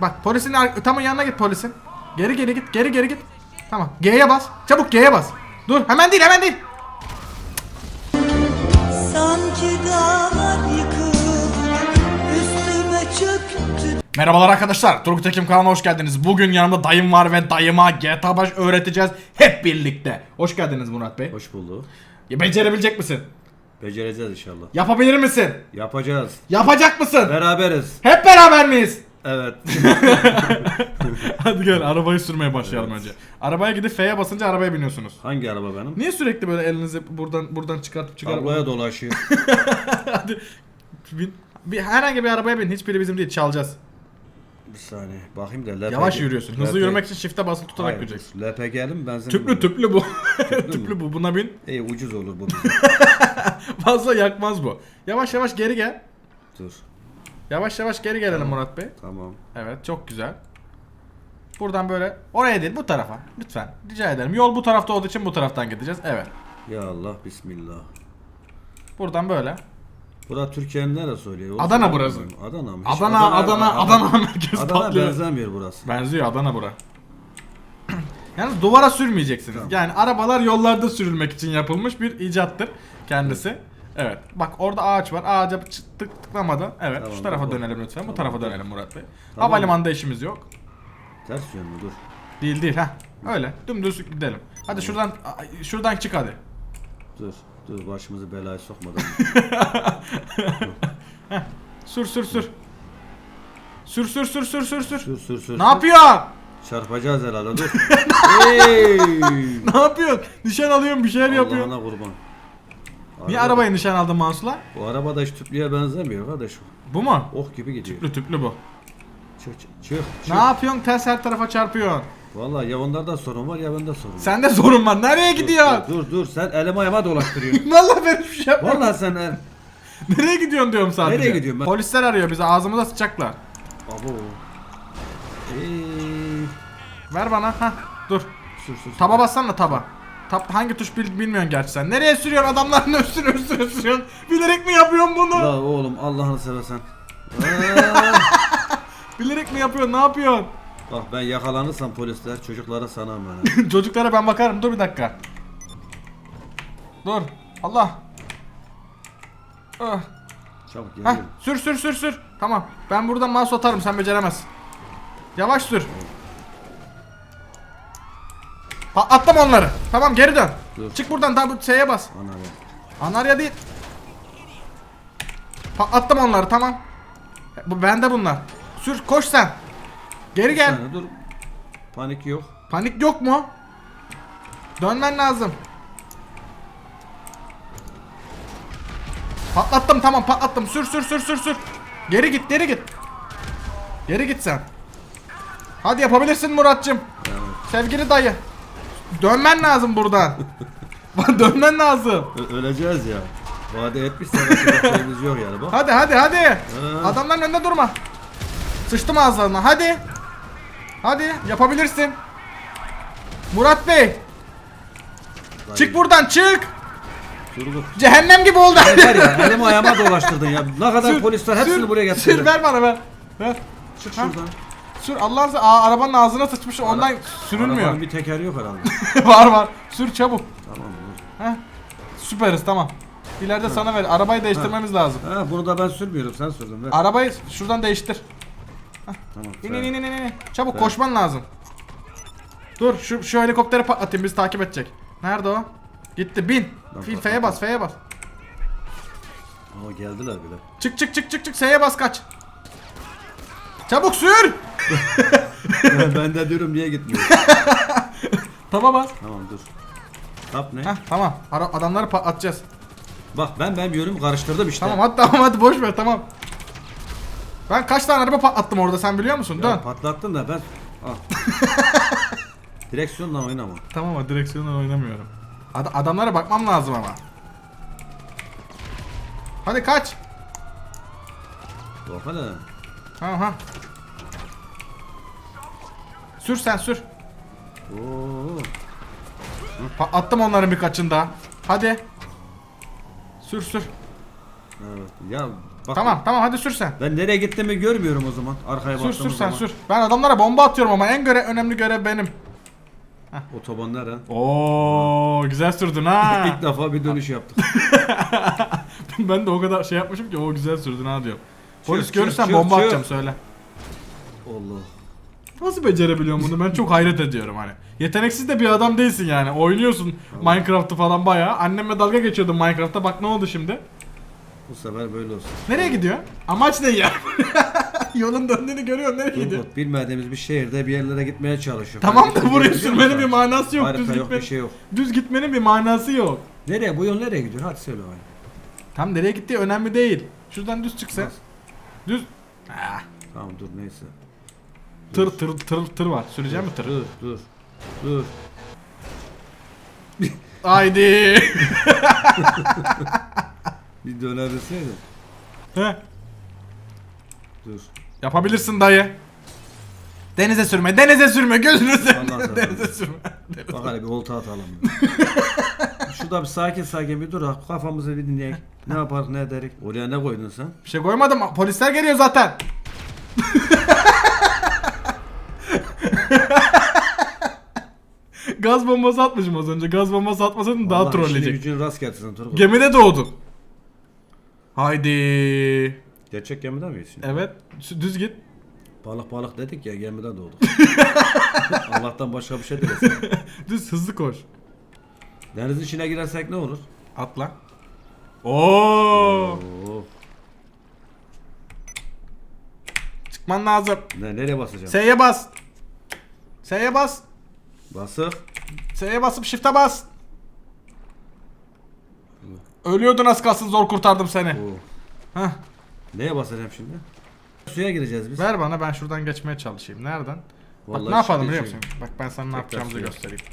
bak polisin ar- tam yanına git polisin. Geri geri git geri geri git. Tamam G'ye bas. Çabuk G'ye bas. Dur hemen değil hemen değil. Sanki dağlar yıkılıp üstüme çöktü Merhabalar arkadaşlar. Turgut Ekim kanalına hoş geldiniz. Bugün yanımda dayım var ve dayıma GTA Baş öğreteceğiz hep birlikte. Hoş geldiniz Murat Bey. Hoş bulduk. Ya, Becerebilecek misin? Becereceğiz inşallah. Yapabilir misin? Yapacağız. Yapacak mısın? Beraberiz. Hep beraber miyiz? Evet. Hadi gel arabayı sürmeye başlayalım önce. Arabaya gidip F'ye basınca arabaya biniyorsunuz. Hangi araba benim? Niye sürekli böyle elinizi buradan buradan çıkartıp çıkarıp Tabloya dolaşıyor. Hadi bin. Bir, herhangi bir arabaya bin. Hiçbiri bizim değil. Çalacağız. Bir saniye. Bakayım da LPG. Yavaş yürüyorsun. Hızlı LPG yürümek için shift'e basılı tutarak Hayır, yürüyeceksin. LPG'li mi benzin Tüplü mi? tüplü bu. Tüplü tüplü bu. Buna bin. İyi ucuz olur bu. bize. Fazla yakmaz bu. Yavaş yavaş geri gel. Dur. Yavaş yavaş geri gelelim Murat Bey. Tamam. Evet çok güzel. Buradan böyle oraya değil bu tarafa. Lütfen. Rica ederim. Yol bu tarafta olduğu için bu taraftan gideceğiz. Evet. Ya Allah bismillah. Buradan böyle. Bura Türkiye'nin neresi oluyor? Orası Adana burası. Adana mı? Hiç Adana Adana Adana merkez Adana patlıyor. benzemiyor burası. Benziyor Adana bura. Yalnız duvara sürmeyeceksiniz. Tamam. Yani arabalar yollarda sürülmek için yapılmış bir icattır kendisi. Evet. Bak orada ağaç var. Ağaca çı- tık tıklamadan. Evet. Tamam, şu tarafa tamam. dönelim lütfen. Bu tarafa dönelim Murat Bey. Tamam. Havalimanında işimiz yok. Ters yön mü? Dur. Değil değil ha. Öyle. Dümdüz gidelim. Hadi şuradan şuradan çık hadi. Dur. Dur başımızı belaya sokmadan. Sür sür sür. Sür sür sür sür sür sür. sür sür sür. Ne yapıyorsun? Çarpacağız herhalde dur. hey! Ne yapıyorsun? Nişan alıyorsun bir şeyler yapıyorsun. Allah'ına kurban. Niye Araba- arabayı nişan aldın Mansur'la? Bu araba da hiç tüplüye benzemiyor kardeş. Bu mu? Ok gibi gidiyor. Tüplü tüplü bu. Çık çık çık. çık. Ne yapıyorsun? Ters her tarafa çarpıyorsun. Vallahi ya onlarda sorun var ya bende sorun var. Sende sorun var. Nereye gidiyorsun? Dur, dur dur sen elim ayağıma dolaştırıyorsun. Vallahi ben hiçbir şey yapmadım. Vallahi sen el. Nereye gidiyorsun diyorum sadece. Nereye gidiyorum ben? Polisler arıyor bizi ağzımıza sıçacaklar. Abo. Eee. Ver bana. Hah. Dur. Sür sür. sür. Taba bassana taba. Tab hangi tuş bil bilmiyorsun gerçi sen. Nereye sürüyorsun adamların üstüne üstüne sürüyorsun. Bilerek mi yapıyorsun bunu? La oğlum Allah'ını seversen. Bilerek mi yapıyorsun? Ne yapıyorsun? Bak ben yakalanırsam polisler çocuklara sana emanet. Çocuklara ben bakarım. Dur bir dakika. Dur. Allah. Ah. Çabuk geliyorum. sür sür sür sür. Tamam. Ben buradan mouse atarım sen beceremezsin. Yavaş sür. Patlattım onları. Tamam geri dön. Dur. Çık buradan daha bu şeye bas. Ana be. Anarya değil. Patlattım onları tamam. Bu bende bunlar. Sür koş sen. Geri gel. saniye, dur. Panik yok. Panik yok mu? Dönmen lazım. Patlattım tamam patlattım. Sür sür sür sür sür. Geri git geri git. Geri git sen. Hadi yapabilirsin Muratcığım. Evet. Sevgili dayı. Dönmen lazım buradan. Dönmen lazım. Ö- öleceğiz ya. Vade etmiş savaşacak şeyimiz yok yani bak. Hadi hadi hadi. Adamların önünde durma. Sıçtım ağızlarına. Hadi. Hadi yapabilirsin. Murat Bey, çık buradan çık. Turgut. Cehennem gibi oldu. Var ya elimi ayağıma dolaştırdın ya. Ne kadar Sür, polis var hepsini sür, buraya Sür getirdi. ver bana ver. Ver. Çık Ha? şuradan. Sür Allah'ın Aa, arabanın ağzına sıçmış ondan sürülmüyor. Arabanın bir tekeri yok herhalde. var var. Sür çabuk. tamam dur. Heh. Süperiz tamam. İleride sana ver. Arabayı değiştirmemiz lazım. Ha bunu da ben sürmüyorum sen sürdün ver. Arabayı şuradan değiştir. Tamam. İn in in in in. Çabuk koşman lazım. Dur şu şu helikopteri patlatayım bizi takip edecek. Nerede o? Gitti bin. Bak, Fil bak, F'ye bak, bas F'ye bas. Ama geldiler bile. Çık çık çık çık çık S'ye bas kaç. Çabuk sür. ben de diyorum niye gitmiyor. Taba bas. tamam dur. Tap ne? Heh tamam. Ara adamları patlatacağız. Bak ben ben yönümü karıştırdım işte. Tamam hadi tamam hadi boş ver tamam. Ben kaç tane araba patlattım orada sen biliyor musun? Ya Dön. patlattın da ben... Al. Direksiyonla oynama. Tamam ama direksiyonla oynamıyorum. Ad- adamlara bakmam lazım ama. Hadi kaç. Bak hele. Tamam ha. Sür sen sür. Oo. Patlattım onların birkaçını daha. Hadi. Sür sür. Evet. Ya Bak, Tamam tamam hadi sür sen. Ben nereye gittiğimi görmüyorum o zaman. Arkaya Sür sür baktığımız sen zaman. sür. Ben adamlara bomba atıyorum ama en göre önemli görev benim. Otobanlar ha. Oo güzel sürdün ha. İlk defa bir dönüş yaptık. ben de o kadar şey yapmışım ki o güzel sürdün ha diyorum. Polis görürsen bomba çık, atacağım söyle. Allah. Nasıl becerebiliyorsun bunu ben çok hayret ediyorum hani. Yeteneksiz de bir adam değilsin yani. Oynuyorsun Minecraft'ı falan bayağı. Annemle dalga geçiyordum Minecraft'ta bak ne oldu şimdi. Bu sefer böyle olsun. Nereye gidiyor? Amaç ne ya? Yolun döndüğünü görüyorsun nereye gidiyor? Turgut bilmediğimiz bir şehirde bir yerlere gitmeye çalışıyor. Tamam da buraya sürmenin bir manası yok. Harita Düz, yok gitme, bir şey yok. düz gitmenin bir manası yok. Nereye bu yol nereye gidiyor? Hadi söyle bakayım. Tam nereye gittiği önemli değil. Şuradan düz çık sen. Nasıl? Düz. Ah, Tamam dur neyse. Tır tır tır tır var. Süreceğim mi tır? Dur dur. Dur. Haydi. Bir dönebilseydin. Heh, Dur. Yapabilirsin dayı. Denize sürme, denize sürme, gözünü seveyim. Denize sürme. Bak hele bir olta atalım. Şurada bir sakin sakin bir dur kafamızı bir dinleyelim. Ne yaparız ne ederiz? Oraya ne koydun sen? Bir şey koymadım. Polisler geliyor zaten. Gaz bombası atmışım az önce. Gaz bombası atmasaydım daha trolleyecek. gücünü rast getirsin Turgut. Gemide doğdun. Haydi. Gerçek gemide miyiz şimdi? Evet. şu- Düz git. Balık balık dedik ya gemide doğduk. Allah'tan başka bir şey dilesin. Düz hızlı koş. Denizin içine girersek ne olur? Atla. Oo. Oo. Çıkman lazım. Ne, nereye basacağım? S'ye bas. S'ye bas. Basık. S'ye basıp shift'e bas. Ölüyordun az kalsın zor kurtardım seni. Oo. Heh. Neye basacağım şimdi? Suya gireceğiz biz. Ver bana ben şuradan geçmeye çalışayım. Nereden? Bak Vallahi ne yapalım biliyor şey- musun? Bak ben sana ne Tekrar yapacağımızı suya. göstereyim.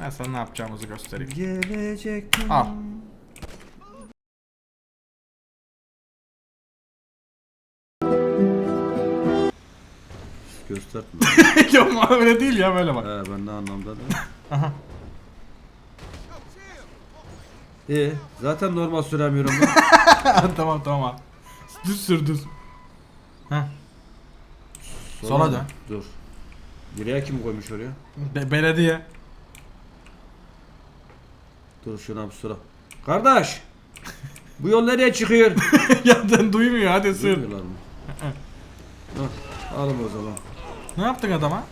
Ben sana ne yapacağımızı göstereyim. Gelecek Al. Gösterme. Yok öyle değil ya böyle bak. He ben ne anlamda da. Aha. İyi. Zaten normal süremiyorum ben. tamam tamam. Düz sür düz. Heh. Sola dön. Dur. Buraya kim koymuş oraya? Be- belediye. Dur şuna bir sıra. Kardeş! Bu yol nereye çıkıyor? ya sen duymuyor hadi sür. Duymuyorlar mı? Hah, Alın o zaman. Ne yaptın adama?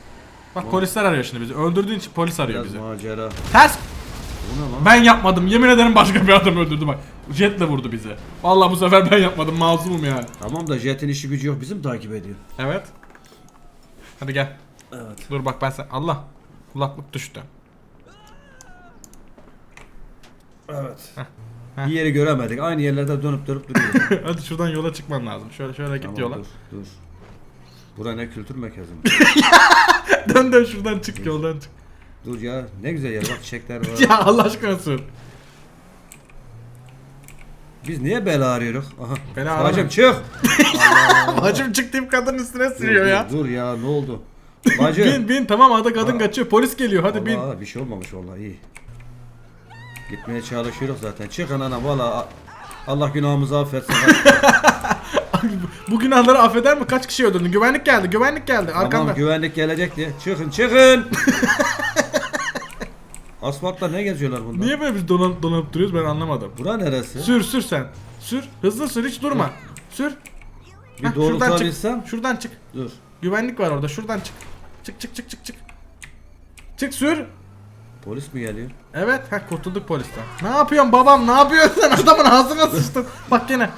Bak polisler arıyor şimdi bizi. Öldürdüğün için polis arıyor Biraz bizi. macera. Ters. Bu ne lan? Ben yapmadım. Yemin ederim başka bir adam öldürdü bak. Jetle vurdu bizi. Vallahi bu sefer ben yapmadım. Mazlumum yani. Tamam da Jet'in işi gücü yok. Bizim takip ediyor. Evet. Hadi gel. Evet. Dur bak ben sen. Allah. Kulaklık düştü. Evet. Bir yeri göremedik. Aynı yerlerde dönüp dönüp duruyoruz. Hadi şuradan yola çıkman lazım. Şöyle şöyle git tamam, yola. dur, dur. Bura ne kültür merkezi mi? dön dön şuradan çık yoldan çık. dur ya ne güzel yer bak çiçekler var. Ya Allah aşkına sür. Biz niye bela arıyoruz? Aha. Bela Bacım çık. Bacım çık deyip kadın üstüne sürüyor dur, ya. Dur ya ne oldu? Bacım. Bin bin tamam hadi kadın Aa. kaçıyor. Polis geliyor hadi bin. Vallahi bir şey olmamış vallahi iyi. Gitmeye çalışıyoruz zaten. Çık anana valla Allah günahımızı affetsin. Bu günahları affeder mi? Kaç kişi öldürdün? Güvenlik geldi. Güvenlik geldi. Arkanda. tamam güvenlik gelecek diye. Çıkın çıkın. Asfaltta ne geziyorlar bunlar? Niye böyle biz dolanıp dolanıp duruyoruz ben anlamadım. Bura neresi? Sür sür sen. Sür. Hızlı sür hiç durma. Sür. Bir Heh, şuradan çık. Şuradan çık. Dur. Güvenlik var orada. Şuradan çık. Çık çık çık çık çık. Çık sür. Polis mi geliyor? Evet. Ha kurtulduk polisten. Ne yapıyorsun babam? Ne yapıyorsun sen? Adamın ağzına sıçtın. Bak gene.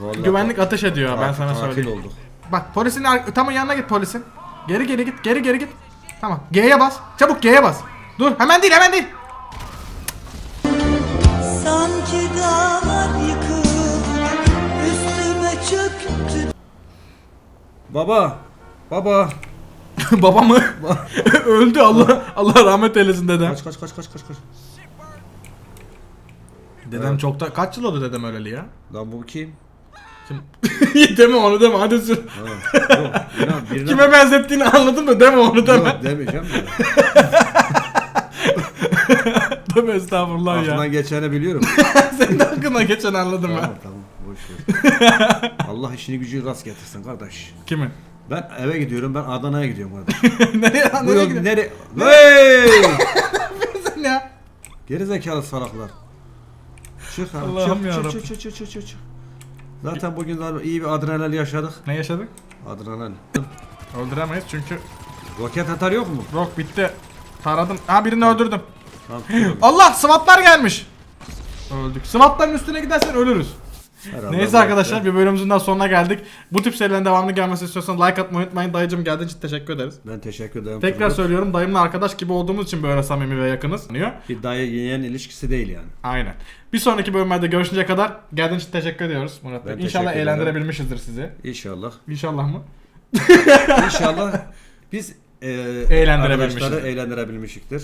Vallahi Güvenlik ateş ediyor ben sana tatil söyleyeyim. olduk. Bak polisin ar- tam yanına git polisin. Geri geri git. Geri geri git. Tamam. G'ye bas. Çabuk G'ye bas. Dur. Hemen değil hemen değil. Sanki dağlar yıkıp üstüme çöktü Baba. Baba. Baba mı? Öldü Allah Allah rahmet eylesin dedem. Kaç kaç kaç kaç kaç kaç. Dedem Evet. çok da kaç yıl oldu dedem öleli ya? Lan bu kim? Kim? deme onu deme hadi sür. Ha, yok, inan, birine... Kime benzettiğini anladın mı? Deme onu deme. Yok demeyeceğim de. Deme estağfurullah ya. Aklından geçeni biliyorum. Senin de aklına geçen anladım ben. tamam tamam. Boş ver. Allah işini gücü rast getirsin kardeş. Kimin? Ben eve gidiyorum ben Adana'ya gidiyorum kardeş. nereye nereye yol gidiyorsun nere? Hey! sen ya? Geri zekalı salaklar. Çık abi Allah'ım çık, çık, çık, çık, çık, çık, çık. Zaten bugün zaten iyi bir adrenalin yaşadık. Ne yaşadık? Adrenalin. Öldüremeyiz çünkü Roket atar yok mu? rock bitti. Taradım. Ha birini öldürdüm. Tamam. Allah SWAT'lar gelmiş. Öldük. SWAT'ların üstüne gidersen ölürüz. Herhalde Neyse arkadaşlar bir bölümümüzün daha sonuna geldik. Bu tip serilerin devamlı gelmesi istiyorsanız like atmayı unutmayın. Dayıcım geldiğin için teşekkür ederiz. Ben teşekkür ederim. Tekrar Turgut. söylüyorum dayımla arkadaş gibi olduğumuz için böyle samimi ve yakınız. Diyor. Bir dayı yeğen ilişkisi değil yani. Aynen. Bir sonraki bölümlerde görüşünceye kadar geldiğin için teşekkür ediyoruz Murat Bey. Ben İnşallah teşekkür ederim. eğlendirebilmişizdir sizi. İnşallah. İnşallah mı? İnşallah biz e, Eğlendirebilmişizdir. arkadaşları eğlendirebilmişiktir.